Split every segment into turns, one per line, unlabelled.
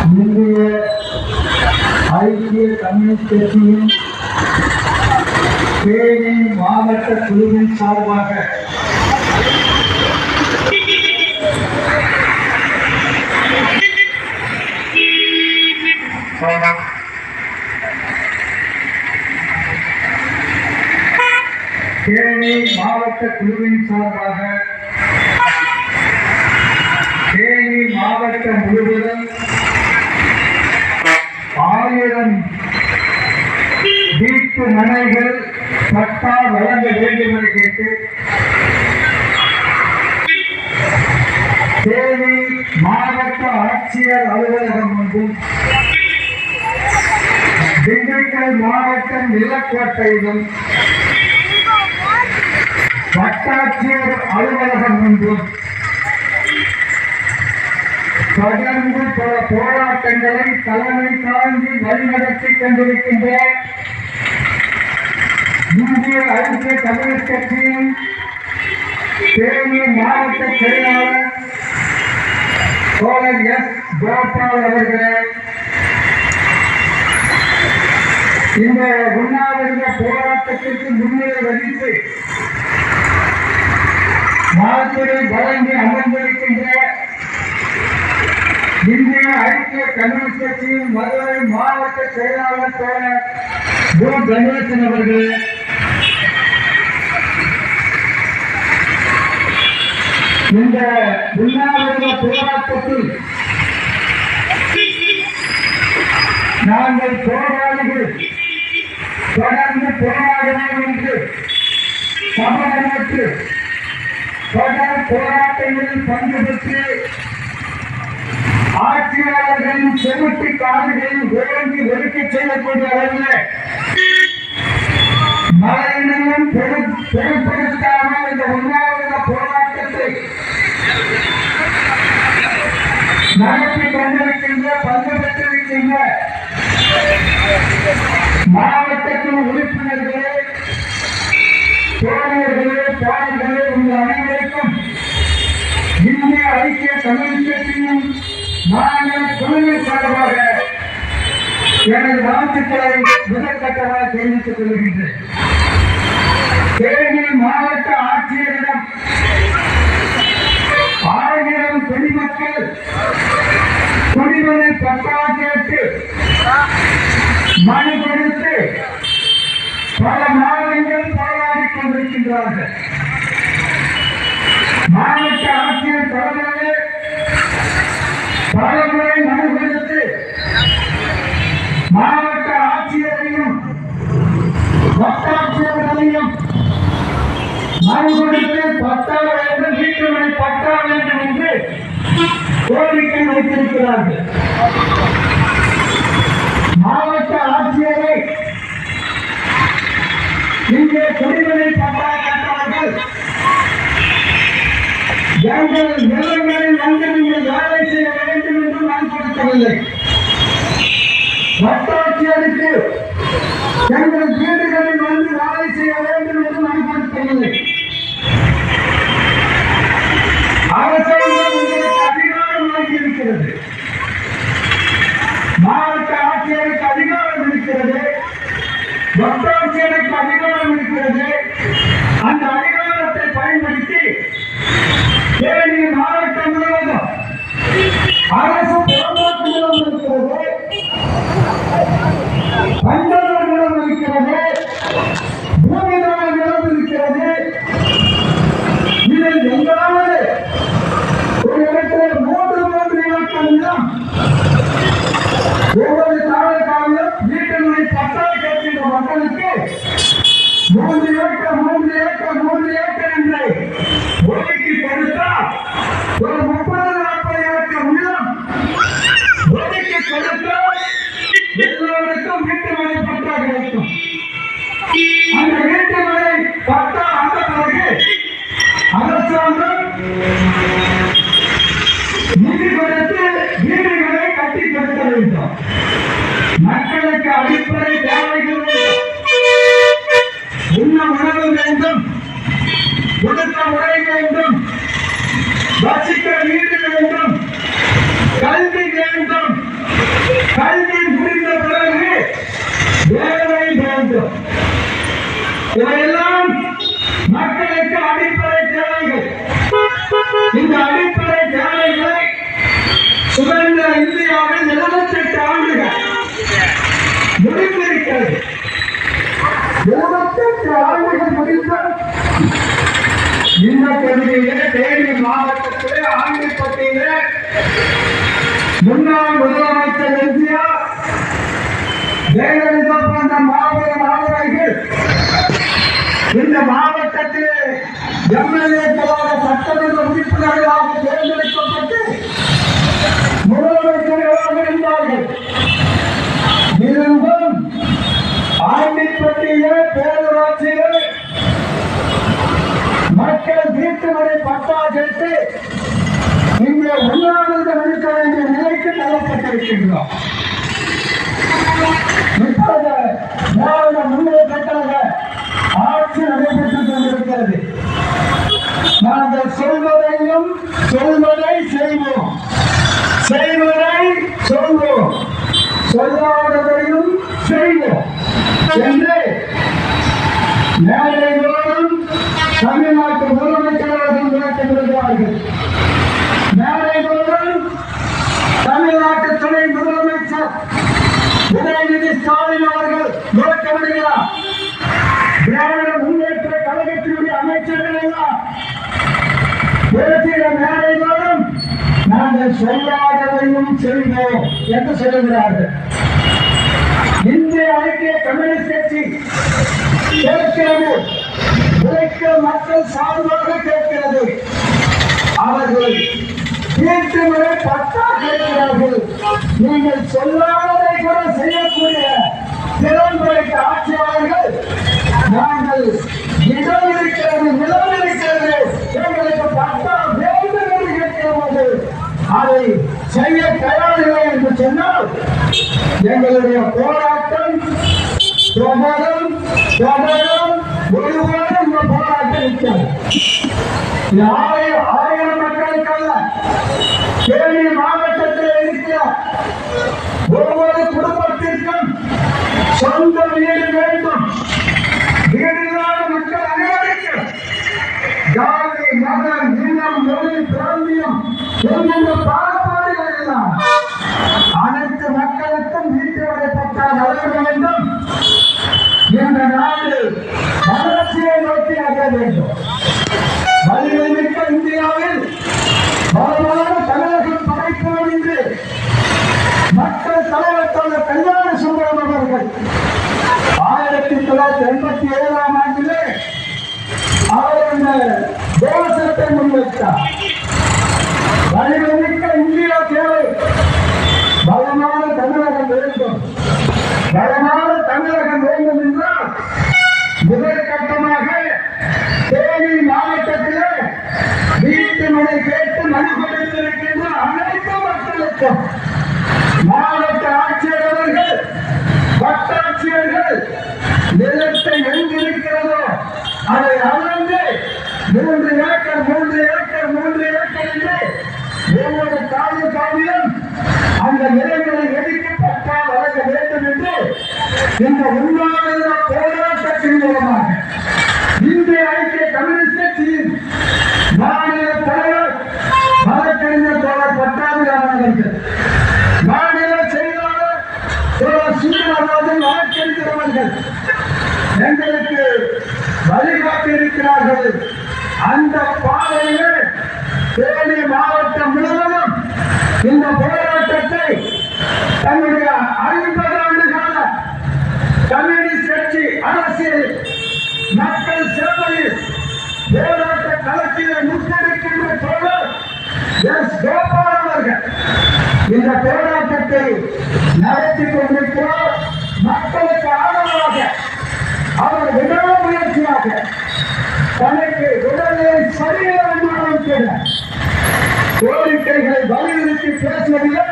இந்திய ஐக்கிய கம்யூனிஸ்ட் கட்சியின் தேனி மாவட்ட குழுவின் சார்பாக தேனி மாவட்ட குழுவின் சார்பாக தேனி மாவட்டம் முழுவதும் ஆயிரம் வீட்டு மனைகள் பட்டா வழங்க வேண்டும் என்று கேட்டு தேனி மாவட்ட ஆட்சியர் அலுவலகம் முன்பும் திண்டுக்கல் மாவட்டம் நிலக்கோட்டையிலும் வட்டாட்சியர் அலுவலகம் ஒன்றும் தொடர்ந்து பல போராட்டங்களை தலைமை தாங்கி வழிநடத்தி கொண்டிருக்கின்ற இந்திய ஐக்கிய கம்யூனிஸ்ட் கட்சியின் தேனி மாவட்ட செயலாளர் தோழர் எஸ். கோபால் அவர்களே இந்த உண்ணாவிரத போராட்டத்திற்கு முன்னிலை வகித்து வாழ்த்துறை வழங்கி அமர்ந்திருக்கின்ற இந்திய ஐக்கிய கம்யூனிஸ்ட் கட்சியின் மதுரை மாவட்ட செயலாளர் தோழர் கோ. கணேசன் அவர்கள். இந்த உண்ணாவிரத போராட்டத்தில் நாங்கள் போராளிகள். தொடர்ந்து போராடுவோம் என்று தமிழகத்தில் தொடர் போராட்டங்களில் பங்கு பெற்று ஆட்சியாளர்களின் செவிட்டு காதுகளில் ஓங்கி ஒதுக்கி செய்யக்கூடிய அளவில் மழையினையும் பெரு பெருப்படுத்தாமல் இந்த உண்ணாவிரத போராட்டத்தை நடத்தி கொண்டிருக்கின்ற பங்கு பெற்றிருக்கின்ற மாவட்டத்தின் உறுப்பினர்களே தோழர்களே தோழர்களே உங்கள் அனைவருக்கும் இந்திய ஐக்கிய கம்யூனிஸ்ட் மாநில குழுவின் சார்பாக எனது வாழ்த்துக்களை முதற்கட்டமாக தெரிவித்துக் கொள்கின்றேன். தேனி மாவட்ட ஆட்சியரிடம் ஆயிரம் குடிமக்கள் குடிமனை பட்டா கேட்டு மனு கொடுத்து பல மாதங்கள் போராடிக் கொண்டிருக்கின்றார்கள். மாவட்ட ஆட்சியர் தலைமையில் భాగమైన நான் வட்டாட்சியருக்கு எங்கள் வீடுகளில் வந்து வேலை செய்ய வேண்டும் என்று நான் அரசாங்கம் உங்களுக்கு அதிகாரம் வழங்கியிருக்கிறது. மாவட்ட ஆட்சியருக்கு அதிகாரம் இருக்கிறது. வட்டாட்சியருக்கு அதிகாரம் இருக்கிறது. அந்த அதிகாரத்தை பயன்படுத்தி தேனி மாவட்டம் முழுவதும் அரசு புறம்போக்கு நிலம் இருக்கிறது பஞ்சவர் நிலம் இருக்கிறது பூமிதான நிலம் இருக்கிறது இதில் எங்காவது ஒரு இடத்தில் மூன்று மூன்று ஏக்கர் நிலம் ஒவ்வொரு இன்னும் உணர வேண்டும் ஒடுக்கம் உடைய வேண்டும் வசிக்க வீடு வேண்டும் கல்வி வேண்டும் கல்வி புரிந்த பிறகு வேலை வேண்டும் இவையெல்லாம் மக்களுக்கு அடிப்படை தேவைகள். இந்த எழுபத்தெட்டு ஆண்டுகள் முடிந்த இந்த பகுதியிலே தேனி மாவட்டத்திலே ஆண்டிப்பட்டியிலே முன்னாள் முதலமைச்சர் எம்ஜிஆர் ஜெயலலிதா போன்ற மாபெரும் ஆளுநர்கள் இந்த மாவட்டத்திலே எம்எல்ஏக்களாக சட்டமன்ற உறுப்பினர்களாக தேர்ந்தெடுக்கப்பட்டு முதலமைச்சர்களாக இருந்தார்கள். ஆண்டிப்பட்டியிலே பேரூராட்சியிலே மக்கள் வீட்டுமனை பட்டா கேட்டு இங்கே உண்ணாவிரதம் இருக்க வேண்டிய நிலைக்கு தள்ளப்பட்டிருக்கின்றோம். இப்போது திராவிட முன்னேற்ற கழக ஆட்சி நடைபெற்றுக் கொண்டிருக்கிறது. நாங்கள் சொல்வதையும் சொல்வதை செய்வோம். செய்வதை சொல்வோம். சொல்லாததையும் செய்வோம். என்று மேடைகளோடும் தமிழ்நாட்டு முதலமைச்சர்களும் விளக்கம் விடுகிறார்கள் மேடைகளோடும் தமிழ்நாட்டு துணை முதலமைச்சர் உதயநிதி ஸ்டாலின் அவர்கள் விளக்கமிடுகிறார் திராவிட முன்னேற்ற கழகத்தினுடைய அமைச்சர்கள் எல்லாம் பேசுகிற மேடைகளும் நாங்கள் சொல்லாததையும் செய்வோம் என்று சொல்லுகிறார்கள். இந்திய ஐக்கிய கம்யூனிஸ்ட் கட்சி கேட்கிறது. உழைக்கிற மக்கள் சார்பாக கேட்கிறது. அவர்கள் வீட்டு முறை பட்டா கேட்கிறார்கள். நீங்கள் சொல்லாததை கூட செய்யக்கூடிய திறன் படைத்த ஆட்சியாளர்கள் நாங்கள் இடம் இருக்கிறது நிலம் இருக்கிறது எங்களுக்கு பட்டா வேண்டும் என்று கேட்கிறபோது அதை செய்ய தயாரில்லை என்று சொன்னால் எங்களுடைய போராட்டம் தொடரும் தொடரும் ஒருவரும் இந்த போராட்டம் இருக்கிறது. யாரை ஆயிரம் மக்களுக்கல்ல தேனி மாவட்டத்தில் இருக்கிற ஒவ்வொரு குடும்பத்திற்கும் சொந்த வீடு வேண்டும். வீடில்லாத மக்கள் அனைவருக்கும் இந்த நாடு வளர்ச்சியை நோக்கி நகர வேண்டும். வலிமைமிக்க இந்தியாவில் பலமான தமிழகம் படைப்போம் என்று மக்கள் தலைவர் தொழில் கல்யாண சுந்தரம் அவர்கள் ஆயிரத்தி தொள்ளாயிரத்தி எண்பத்தி ஏழாம் ஆண்டிலே அவர் இந்த தேவசத்தை முன்வைத்தார். வலிமைமிக்க இந்தியா தேவை. பலமான தமிழகம் வேண்டும். பலமான தமிழகம் வேண்டும் என்றால் முதற்கட்டமாக தேனி மாவட்டத்திலே வீட்டு மனை கேட்டு மனு கொடுத்திருக்கின்ற அனைத்து மக்களுக்கும் மாவட்ட ஆட்சியர் அவர்கள் வட்டாட்சியர்கள் நிலத்தை எங்கிருக்கிறதோ அதை அளந்து மூன்று ஏக்கர் மூன்று ஏக்கர் மூன்று ஏக்கர் என்று ஒவ்வொரு தாலுகாவிலும் அந்த நிலங்களை எடுக்கப்பட்டால் வழங்க வேண்டும் என்று இந்த உண்ணாவிரத போராட்டத்தின் மூலமாக இந்திய ஐக்கிய கம்யூனிஸ்ட் கட்சியின் மாநில தலைவர் வழக்கறிஞர் தோழர் பட்டாபிராமன் அவர்கள் மாநில செயலாளர் தோழர் சீனிவாசன் வழக்கறிஞர் எங்களுக்கு வழிகாட்டி இருக்கிறார்கள் அந்த பாதையிலே தேனி மாவட்டம் முழுவதும் இந்த போராட்டத்தை தன்னுடைய ஐம்பது ஆண்டு கால கம்யூனிஸ்ட் கட்சி அரசியல் மக்கள் சேவையில் போராட்ட களத்திலே முன்னெடுக்கின்ற தோழர் எஸ் கோபால் அவர்கள். இந்த போராட்டத்தை நடத்தி கொண்டிருக்கிறார். மக்களுக்கு ஆதரவாக அவர் விட முயற்சியாக தனக்கு உடலை சரியாக கோரிக்கைகளை வலியுறுத்தி பேசுவதிலே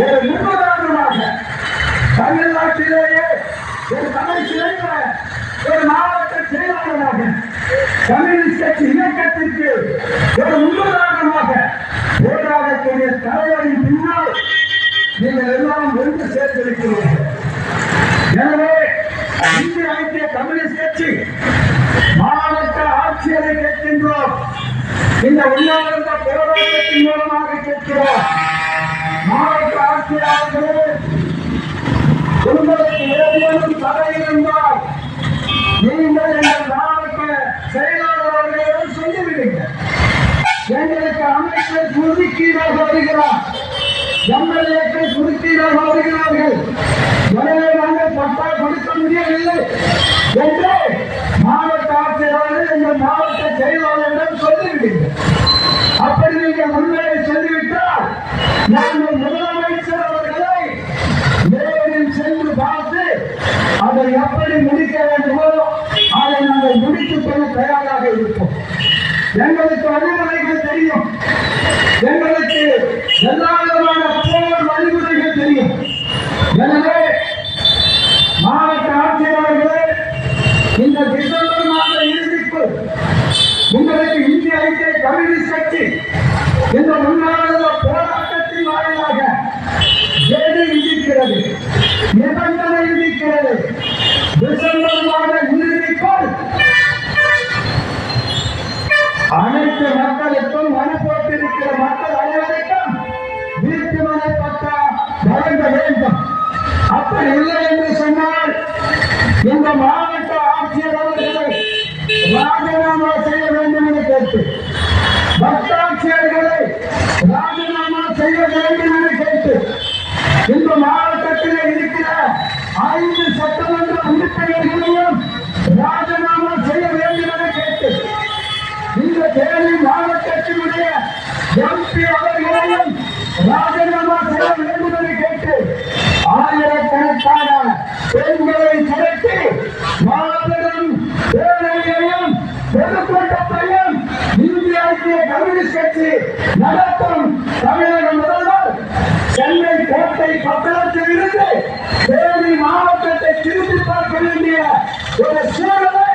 ஒரு முன்னுதாரணமாக தமிழ்நாட்டிலேயே ஒரு தமிழ் சிறந்த ஒரு மாவட்ட செயலாளராக கம்யூனிஸ்ட் கட்சி இயக்கத்திற்கு ஒரு முன்னுதாரணமாக போராடக்கூடிய தலைவரின் பின்னால் நீங்கள் எல்லாம் ஒன்று சேர்ந்திருக்கிறீர்கள். எனவே இந்திய ஐக்கிய கம்யூனிஸ்ட் கட்சி மாவட்ட ஆட்சியரை கேட்கின்றோம். இந்த உண்ணாவிரத போராட்டத்தின் மூலமாக கேட்கிறோம். மாவட்ட ஆட்சியாளர்களே உங்களுக்கு ஏதேனும் தடை இருந்தால் நீங்கள் எங்கள் மாவட்ட செயலாளர் அவர்களிடம் சொல்லிவிடுங்க எங்களுக்கு அமைச்சர் குறுக்கீடாக வருகிறார். எம்எல்ஏக்கள் குறுக்கீடாக வருகிறார்கள். எனவே நாங்கள் பட்டா கொடுக்க முடியவில்லை என்று மாவட்ட ஆட்சியாளர்கள் இந்த மாவட்ட செயலாளரிடம் சொல்லிவிடுங்க அப்படி நீங்கள் உண்மையை சொல்லிவிட்டால் நாங்கள் முதலமைச்சர் அவர்களை நேரில் சென்று பார்த்து அதை எப்படி முடிக்க வேண்டுமோ அதை நாங்கள் முடித்துக் கொள்ள தயாராக இருப்போம். எங்களுக்கு வழிமுறைகள் தெரியும் எங்களுக்கு எல்லா விதமான போர் வழிமுறைகள் தெரியும் எனவே மாவட்ட ஆட்சியாளர்களே இந்த டிசம்பர் மாத இறுதிக்குள் உங்களுக்கு இந்திய ஐக்கிய கம்யூனிஸ்ட் கட்சி இந்த முன்னாள் போராட்டத்தின் வாயிலாக ஏது விதிக்கிறது நிபந்தனை விதிக்கிறது டிசம்பர் மாத இறுதிக்குள் அனைத்து மக்களுக்கும் மனு மக்கள் அனைவருக்கும் வீட்டுமனை பட்டா வழங்க வேண்டும். அப்படி இல்லை என்று சொன்னால் இந்த மாவட்ட ஆயிரக்கணக்கான பெண்களை திரட்டி மாபெரும் பேரணியையும் பொதுக்கூட்டத்தையும் இந்திய ஐக்கிய கம்யூனிஸ்ட் கட்சி நடத்தும் தமிழக முதல்வர் சென்னை கோட்டை பட்டணத்தில் இருந்து தேனி மாவட்டத்தை திருப்பி பார்க்க வேண்டிய ஒரு சூழலை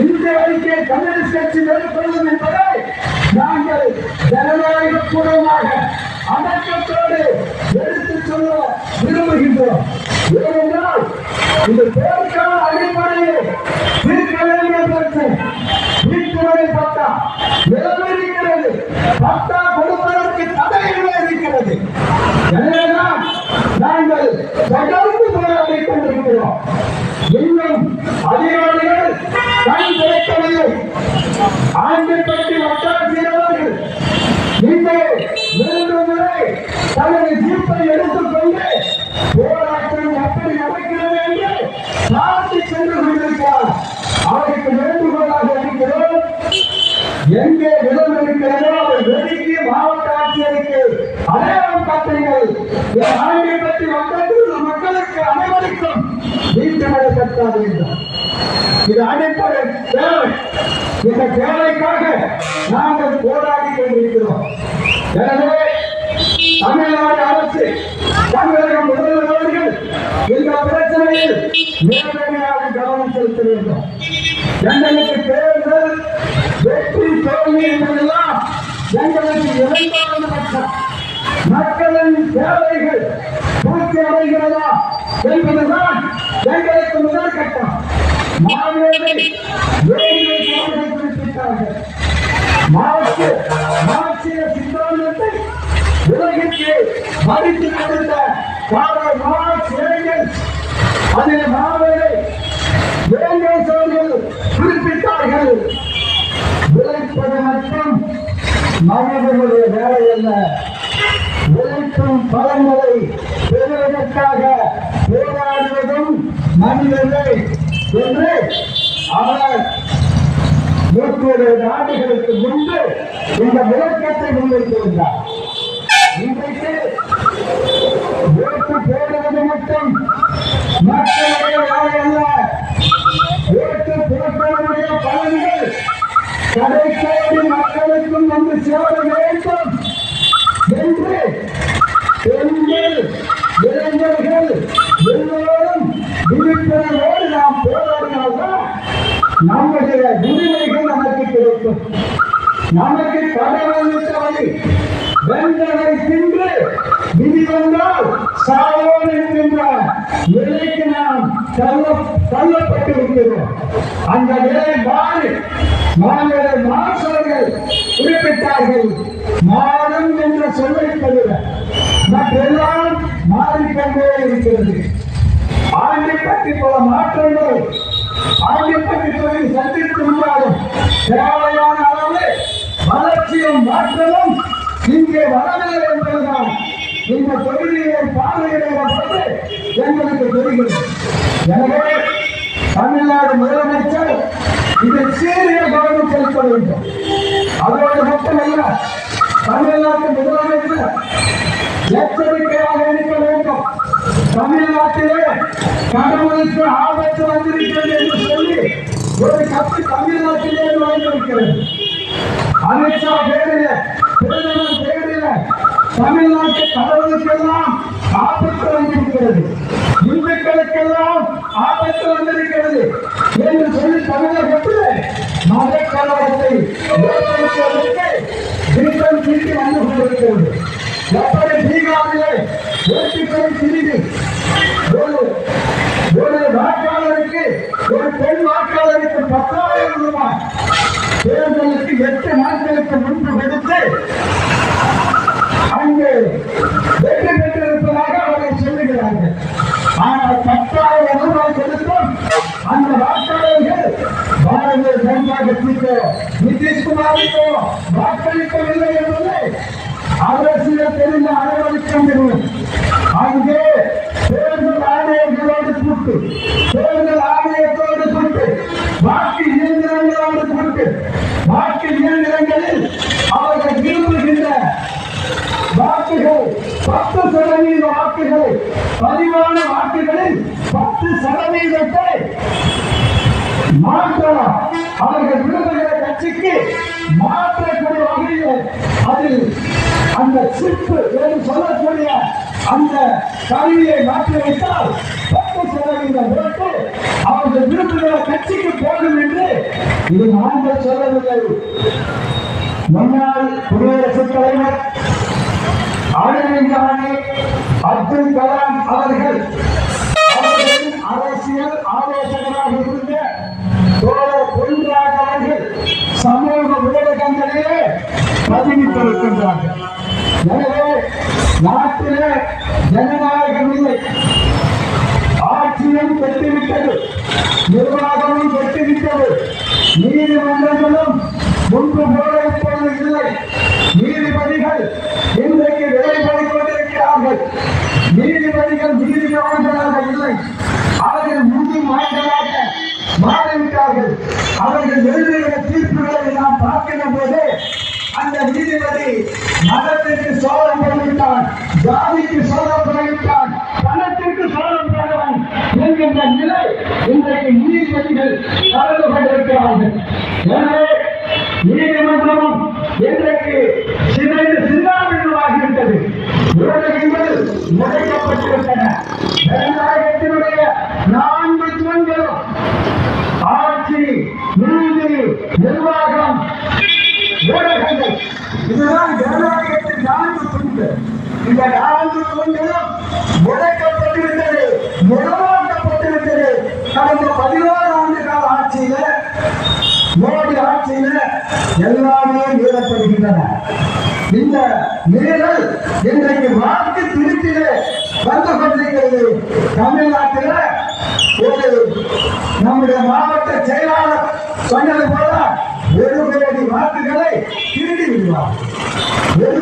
இந்திய ஐக்கிய கம்யூனிஸ்ட் கட்சி மேற்கொள்ளும் என்பதை இந்த போர்க்கால அடிப்படையில் தீர்க்க வேண்டிய பிரச்சனை வீட்டுமனை பட்டா நிலவிருக்கிறது பட்டா கொடுப்பதற்கு தடையிலே இருக்கிறது. எனவேதான் நாங்கள் தொடர்ந்து போராடி கொண்டிருக்கிறோம். இன்னும் அதிகாரிகள் கண் திறக்கவில்லை. ஆண்டிப்பட்டி வட்டாட்சியர்கள் இங்கே மூன்று முறை தனது ஜீப்பை எடுத்துக்கொண்டு காட்டுங்கள் பற்றி வட்டத்தில் மக்களுக்கு அனைவருக்கும் வீட்டுமனை கட்ட வேண்டும். இது அடிப்படை தேவை. இந்த தேவைக்காக நாங்கள் போராடி கொண்டிருக்கிறோம். எனவே தமிழ்நாடு அரசு தமிழக முதல்வர்கள் இந்த பிரச்சனையில் நேரடியாக கவனம் செலுத்த வேண்டும். எங்களுக்கு தேர்தல் வெற்றி தோல்வி என்பதெல்லாம் எங்களுக்கு இரண்டாவது பட்சம் மக்களின் தேவைகள் பூர்த்தி அடைகிறதா என்பதுதான் எங்களுக்கு முதல் கட்டம். மாநிலத்தை வேண்டிய மார்க்சிய சித்தாந்தத்தை உலகிற்கு மதித்து கொடுத்த காரல் மார்க்ஸ் ஏங்கல்ஸ் அதில் மாவரை ஏங்கல்ஸ் அவர்கள் குறிப்பிட்டார்கள். உழைப்பது மட்டும் மனிதனுடைய வேலை அல்ல. உழைக்கும் பலன்களை பெறுவதற்காக போராடுவதும் மனிதர்கள் என்று அவர் நூற்றி ஆண்டுகளுக்கு முன்பு இந்த விளக்கத்தை முன்வைத்திருந்தார். இன்றைக்கு நமக்கு நமக்கு கடவுள் விட்ட வழி வெந்தனை தின்று விதி வந்தால் சாவோம் என்கின்ற நிலைக்கு நாம் தள்ள தள்ளப்பட்டு இருக்கிறோம் அந்த நிலை மாறி மாநில மாசவர்கள் குறிப்பிட்டார்கள் மாறும் என்ற சொல்லை தவிர மற்றெல்லாம் மாறிக்கொண்டே இருக்கிறது. ஆண்டை பற்றி பல மாற்றங்கள் ஆண்டை பற்றி சொல்லி சந்தித்து முடியாதும் தேவையான அளவு வளர்ச்சியும் மாற்றமும் இங்கே வரவில்லை என்பதுதான். இந்த தொகுதியை பார்வையிடுகிற போது எங்களுக்கு தெரிகிறது. எனவே தமிழ்நாடு முதலமைச்சர் இதில் சீரிய கவனம் செலுத்த வேண்டும். அதோடு மட்டுமல்ல தமிழ்நாட்டு முதலமைச்சர் எச்சரிக்கையாக இருக்க வேண்டும். தமிழ்நாட்டிலே கடவுளுக்கு ஆபத்து வந்திருக்கிறது என்று சொல்லி ஒரு கப்பு தமிழ்நாட்டிலே நுழைந்திருக்கிறது அமித்ஷா பேரில பிரதமர் பேரில தமிழ்நாட்டு கடவுளுக்கெல்லாம் ஆபத்து வந்திருக்கிறது. இந்துக்களுக்கெல்லாம் ஆபத்து வந்திருக்கிறது என்று சொல்லி தமிழகத்தில் மத கலவரத்தை ஏற்படுத்துவதற்கு திட்டம் தீட்டி வந்து கொண்டிருக்கிறது. பாரதிய ஜனதா கட்சிக்கோ நிதிஷ்குமாருக்கோ வாக்களிக்கவில்லை என்பதை அரசியல் தெரிந்த அனைவருக்கும் தெரியும் அங்கே தேர்தல் ஆணையர்களோடு கூட்டு தேர்தல் ஆணையத்தோடு கூட்டு வாக்கு இயந்திரங்களோடு கூட்டு வாக்கு இயந்திரங்களில் அவர்கள் விரும்புகின்ற வாக்குகள் பத்து சதவீத வாக்குகளை பதிவான வாக்குகளில் பத்து சதவீதத்தை மாற்றலாம் அவர்கள் விரும்புகிற கட்சிக்கு மாற்றக்கூடிய வகையில் அதில் அந்த சிப்பு என்று சொல்லக்கூடிய அந்த கருவியை மாற்றி வைத்தால் பத்து சதவீதம் ஓட்டு அவர்கள் விரும்புகிற கட்சிக்கு போகும் என்று இது நாங்கள் சொல்லவில்லை. முன்னாள் குடியரசுத் தலைவர் ஆளுநரானே அப்துல் கலாம் அவர்கள் அரசியல் ஆலோசகராக இருந்த தோழர் பொன்ராஜ் அவர்கள் சமூக ஊடகங்களிலே பதிவிட்டிருக்கின்றார்கள். எனவே நாட்டிலே ஜனநாயகம் இல்லை. ஆட்சியும் கெட்டுவிட்டது நிர்வாகமும் கெட்டுவிட்டது நீதிமன்றங்களும் முன்பு போல பணத்திற்கு சோழம் போய்விட்டான் பணத்திற்கு சோழம் போடுவான் என்கின்ற நிலை இன்றைக்கு நீதிபதிகள் கலந்து கொண்டிருக்கிறார்கள். எனவே நீதிமன்றமும் இன்றைக்கு சிதைந்து சிந்தாமண்டமாகிவிட்டது ஊடகங்கள் முறைக்கப்பட்டிருந்தன. ஜனநாயகத்தினுடைய நான்கு தூண்களும் ஆட்சி நீதி நிர்வாகம் ஊடகங்கள். இதுதான் ஜனநாயகத்தின் நான்கு தூண்கள் இந்த நான்கு தூண்களும் முடக்கப்பட்டிருந்தது முடமாக்கப்பட்டிருந்தது. கடந்த பதினோரு ஆண்டு கால ஆட்சியில மோடி ஆட்சியில எல்லாமே மீறப்படுகின்றன. இந்த மீறல் இன்றைக்கு வாக்கு திருத்திலே வந்து கொண்டிருக்கிறது. தமிழ்நாட்டில் ஒரு நம்முடைய மாவட்ட செயலாளர் சொன்னது போல ஒரு கோடி வாக்குகளை திருடி விடுவார். ஒரு